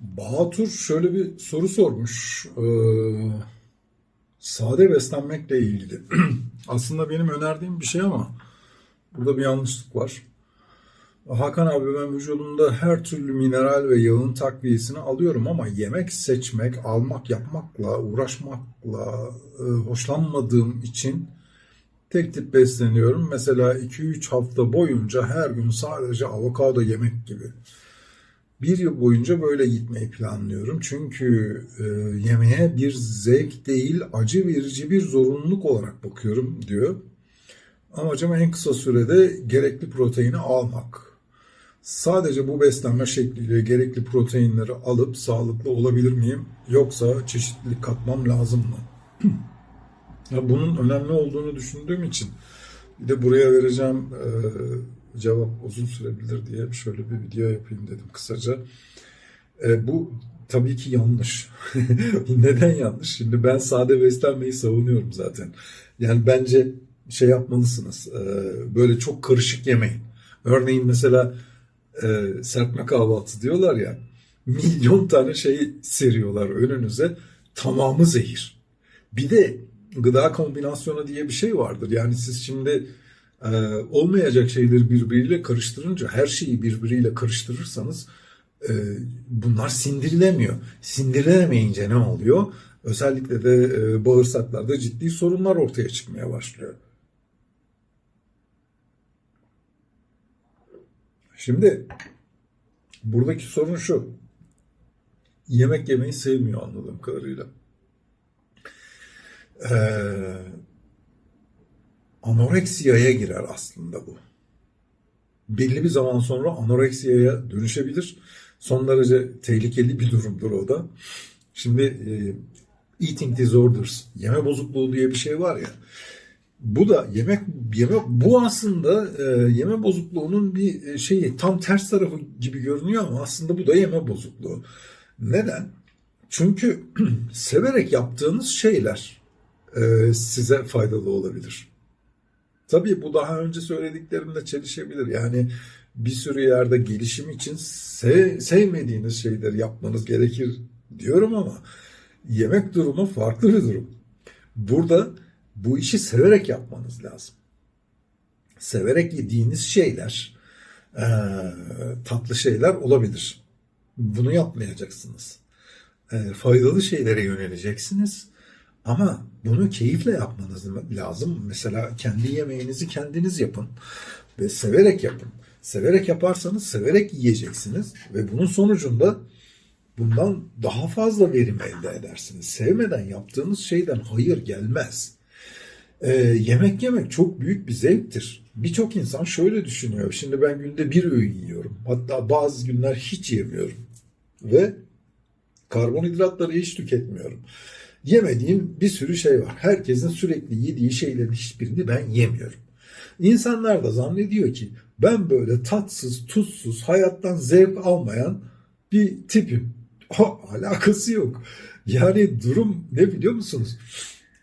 Bahatur şöyle bir soru sormuş. Ee, sade beslenmekle ilgili. Aslında benim önerdiğim bir şey ama burada bir yanlışlık var. Hakan abi ben vücudumda her türlü mineral ve yağın takviyesini alıyorum ama yemek seçmek, almak, yapmakla, uğraşmakla e, hoşlanmadığım için tek tip besleniyorum. Mesela 2-3 hafta boyunca her gün sadece avokado yemek gibi. Bir yıl boyunca böyle gitmeyi planlıyorum. Çünkü e, yemeğe bir zevk değil, acı verici bir zorunluluk olarak bakıyorum diyor. Amacım en kısa sürede gerekli proteini almak. Sadece bu beslenme şekliyle gerekli proteinleri alıp sağlıklı olabilir miyim? Yoksa çeşitlilik katmam lazım mı? Bunun önemli olduğunu düşündüğüm için bir de buraya vereceğim e, cevap uzun sürebilir diye şöyle bir video yapayım dedim kısaca. E, bu tabii ki yanlış. Neden yanlış? Şimdi ben sade beslenmeyi savunuyorum zaten. Yani bence şey yapmalısınız. e, böyle çok karışık yemeyin. Örneğin mesela e, serpme kahvaltı diyorlar ya. Milyon tane şey seriyorlar önünüze. Tamamı zehir. Bir de gıda kombinasyonu diye bir şey vardır. Yani siz şimdi olmayacak şeyleri birbiriyle karıştırınca her şeyi birbiriyle karıştırırsanız e, bunlar sindirilemiyor. Sindirilemeyince ne oluyor? Özellikle de e, bağırsaklarda ciddi sorunlar ortaya çıkmaya başlıyor. Şimdi buradaki sorun şu. Yemek yemeyi sevmiyor anladığım kadarıyla. Ee, anoreksiyaya girer aslında bu. Belli bir zaman sonra anoreksiyaya dönüşebilir. Son derece tehlikeli bir durumdur o da. Şimdi e, eating disorders, yeme bozukluğu diye bir şey var ya. Bu da yemek yemek bu aslında e, yeme bozukluğunun bir şeyi tam ters tarafı gibi görünüyor ama aslında bu da yeme bozukluğu. Neden? Çünkü severek yaptığınız şeyler e, size faydalı olabilir. Tabii bu daha önce söylediklerimle çelişebilir. Yani bir sürü yerde gelişim için sev, sevmediğiniz şeyleri yapmanız gerekir diyorum ama yemek durumu farklı bir durum. Burada bu işi severek yapmanız lazım. Severek yediğiniz şeyler e, tatlı şeyler olabilir. Bunu yapmayacaksınız. E, faydalı şeylere yöneleceksiniz. Ama bunu keyifle yapmanız lazım. Mesela kendi yemeğinizi kendiniz yapın ve severek yapın. Severek yaparsanız severek yiyeceksiniz ve bunun sonucunda bundan daha fazla verim elde edersiniz. Sevmeden yaptığınız şeyden hayır gelmez. Ee, yemek yemek çok büyük bir zevktir. Birçok insan şöyle düşünüyor. Şimdi ben günde bir öğün yiyorum. Hatta bazı günler hiç yemiyorum. Ve karbonhidratları hiç tüketmiyorum. Yemediğim bir sürü şey var. Herkesin sürekli yediği şeylerin hiçbirini ben yemiyorum. İnsanlar da zannediyor ki ben böyle tatsız, tuzsuz, hayattan zevk almayan bir tipim. Ha, alakası yok. Yani durum ne biliyor musunuz?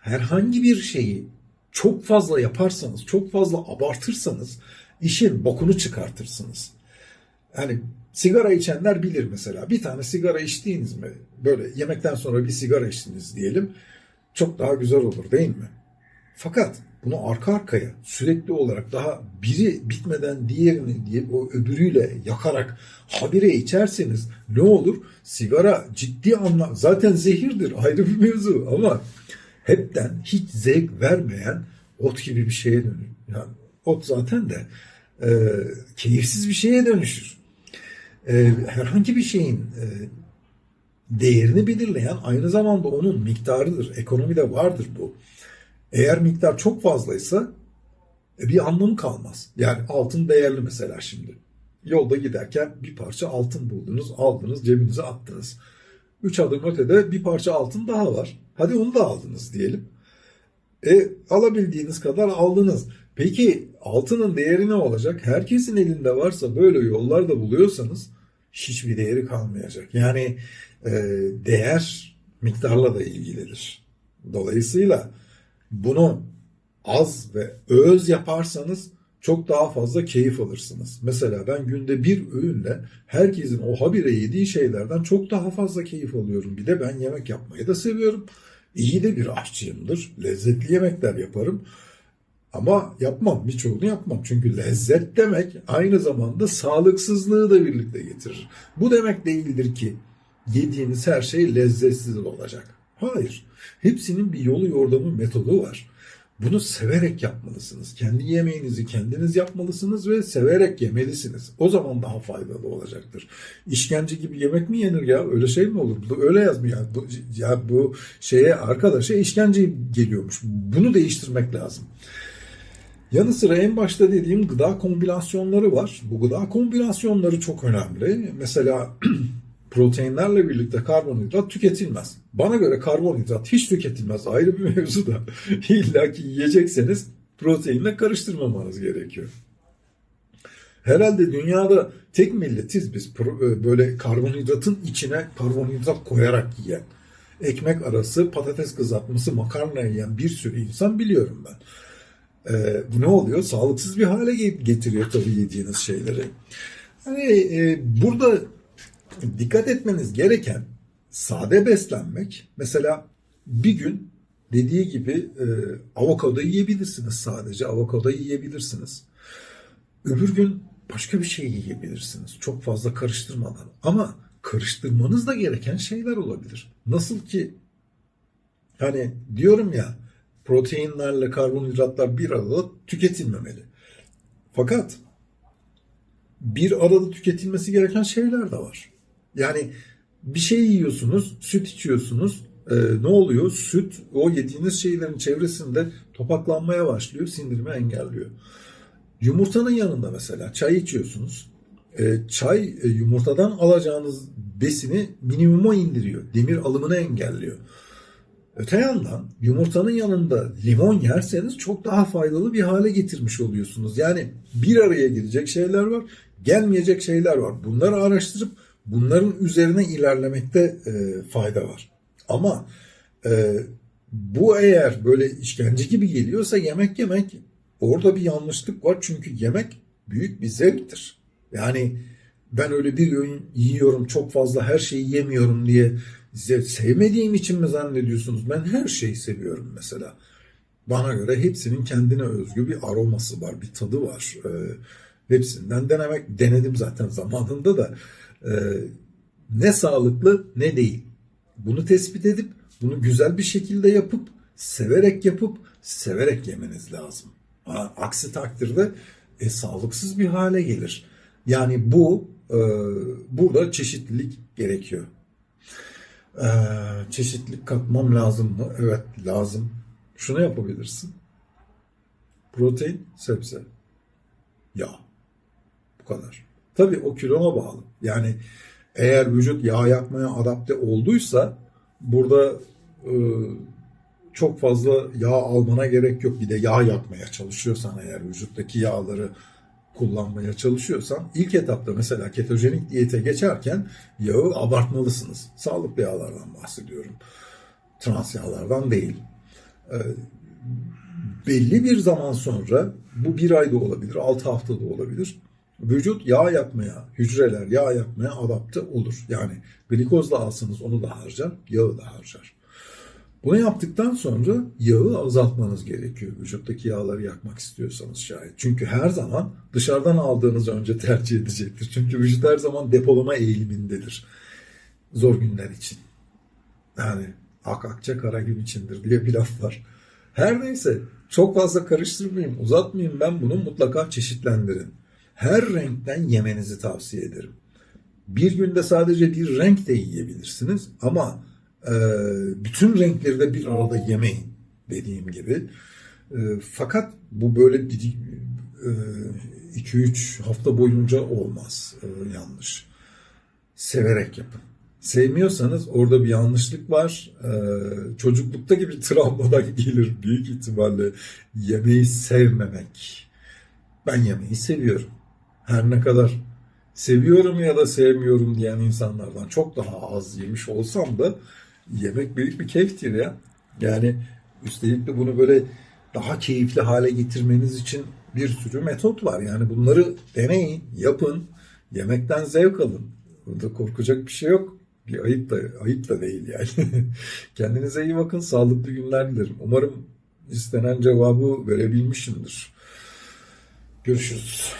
Herhangi bir şeyi çok fazla yaparsanız, çok fazla abartırsanız işin bokunu çıkartırsınız. Yani sigara içenler bilir mesela. Bir tane sigara içtiğiniz mi? Böyle yemekten sonra bir sigara içtiniz diyelim. Çok daha güzel olur değil mi? Fakat bunu arka arkaya sürekli olarak daha biri bitmeden diğerini diye o öbürüyle yakarak habire içerseniz ne olur? Sigara ciddi anlam zaten zehirdir ayrı bir mevzu ama hepten hiç zevk vermeyen ot gibi bir şeye dönür. Yani ot zaten de e, keyifsiz bir şeye dönüşür. E, herhangi bir şeyin e, değerini belirleyen aynı zamanda onun miktarıdır. Ekonomide vardır bu. Eğer miktar çok fazlaysa e, bir anlamı kalmaz. Yani altın değerli mesela şimdi. Yolda giderken bir parça altın buldunuz, aldınız, cebinize attınız. Üç adım ötede bir parça altın daha var. Hadi onu da aldınız diyelim. E alabildiğiniz kadar aldınız. Peki altının değeri ne olacak? Herkesin elinde varsa böyle yollar da buluyorsanız hiçbir değeri kalmayacak. Yani e, değer miktarla da ilgilidir. Dolayısıyla bunu az ve öz yaparsanız çok daha fazla keyif alırsınız. Mesela ben günde bir öğünle herkesin o habire yediği şeylerden çok daha fazla keyif alıyorum. Bir de ben yemek yapmayı da seviyorum. İyi de bir aşçıyımdır. Lezzetli yemekler yaparım. Ama yapmam, birçoğunu yapmam. Çünkü lezzet demek aynı zamanda sağlıksızlığı da birlikte getirir. Bu demek değildir ki yediğiniz her şey lezzetsiz olacak. Hayır. Hepsinin bir yolu yordamı metodu var. Bunu severek yapmalısınız. Kendi yemeğinizi kendiniz yapmalısınız ve severek yemelisiniz. O zaman daha faydalı olacaktır. İşkence gibi yemek mi yenir ya? Öyle şey mi olur? Bu Öyle yazmıyor. Ya bu, ya bu şeye arkadaşa işkence geliyormuş. Bunu değiştirmek lazım. Yanı sıra en başta dediğim gıda kombinasyonları var. Bu gıda kombinasyonları çok önemli. Mesela proteinlerle birlikte karbonhidrat tüketilmez. Bana göre karbonhidrat hiç tüketilmez. Ayrı bir mevzu da. İlla ki yiyecekseniz proteinle karıştırmamanız gerekiyor. Herhalde dünyada tek milletiz biz pro- böyle karbonhidratın içine karbonhidrat koyarak yiyen. Ekmek arası patates kızartması makarna yiyen bir sürü insan biliyorum ben. Ee, bu ne oluyor? Sağlıksız bir hale getiriyor tabii yediğiniz şeyleri. Hani e, burada dikkat etmeniz gereken sade beslenmek. Mesela bir gün dediği gibi e, avokado yiyebilirsiniz sadece. Avokado yiyebilirsiniz. Öbür gün başka bir şey yiyebilirsiniz. Çok fazla karıştırmadan. Ama karıştırmanız da gereken şeyler olabilir. Nasıl ki hani diyorum ya proteinlerle karbonhidratlar bir arada tüketilmemeli. Fakat bir arada tüketilmesi gereken şeyler de var. Yani bir şey yiyorsunuz, süt içiyorsunuz. Ee, ne oluyor? Süt o yediğiniz şeylerin çevresinde topaklanmaya başlıyor, sindirimi engelliyor. Yumurtanın yanında mesela çay içiyorsunuz. Ee, çay e, yumurtadan alacağınız besini minimuma indiriyor. Demir alımını engelliyor. Öte yandan yumurtanın yanında limon yerseniz çok daha faydalı bir hale getirmiş oluyorsunuz. Yani bir araya gelecek şeyler var, gelmeyecek şeyler var. Bunları araştırıp bunların üzerine ilerlemekte e, fayda var. Ama e, bu eğer böyle işkence gibi geliyorsa yemek yemek orada bir yanlışlık var. Çünkü yemek büyük bir zevktir. Yani ben öyle bir öğün yiyorum çok fazla her şeyi yemiyorum diye sevmediğim için mi zannediyorsunuz? Ben her şeyi seviyorum mesela. Bana göre hepsinin kendine özgü bir aroması var, bir tadı var. Ee, hepsinden denemek, denedim zaten zamanında da. Ee, ne sağlıklı ne değil. Bunu tespit edip, bunu güzel bir şekilde yapıp, severek yapıp, severek yemeniz lazım. Ha, aksi takdirde e, sağlıksız bir hale gelir. Yani bu, e, burada çeşitlilik gerekiyor. Ee, çeşitlilik katmam lazım mı? Evet lazım. Şunu yapabilirsin. Protein, sebze, yağ. Bu kadar. Tabii o kilona bağlı. Yani eğer vücut yağ yakmaya adapte olduysa burada e, çok fazla yağ almana gerek yok. Bir de yağ yakmaya çalışıyorsan eğer vücuttaki yağları kullanmaya çalışıyorsan ilk etapta mesela ketojenik diyete geçerken yağı abartmalısınız. Sağlıklı yağlardan bahsediyorum. Trans yağlardan değil. Ee, belli bir zaman sonra bu bir ayda olabilir, altı haftada olabilir. Vücut yağ yakmaya, hücreler yağ yakmaya adapte olur. Yani glikozla alsanız onu da harcar, yağı da harcar. Bunu yaptıktan sonra yağı azaltmanız gerekiyor. Vücuttaki yağları yakmak istiyorsanız şayet. Çünkü her zaman dışarıdan aldığınız önce tercih edecektir. Çünkü vücut her zaman depolama eğilimindedir. Zor günler için. Yani ak akça kara gün içindir diye bir laf var. Her neyse çok fazla karıştırmayayım, uzatmayayım ben bunu mutlaka çeşitlendirin. Her renkten yemenizi tavsiye ederim. Bir günde sadece bir renk de yiyebilirsiniz ama bütün renkleri de bir arada yemeyin dediğim gibi. Ee, fakat bu böyle 2-3 e, hafta boyunca olmaz. Ee, yanlış. Severek yapın. Sevmiyorsanız orada bir yanlışlık var. Çocuklukta gibi travmadan gelir büyük ihtimalle yemeği sevmemek. Ben yemeği seviyorum. Her ne kadar seviyorum ya da sevmiyorum diyen insanlardan çok daha az yemiş olsam da yemek büyük bir keyiftir ya. Yani üstelik de bunu böyle daha keyifli hale getirmeniz için bir sürü metot var. Yani bunları deneyin, yapın, yemekten zevk alın. Burada korkacak bir şey yok. Bir ayıp da ayıp da değil yani. Kendinize iyi bakın, sağlıklı günler dilerim. Umarım istenen cevabı verebilmişimdir. Görüşürüz.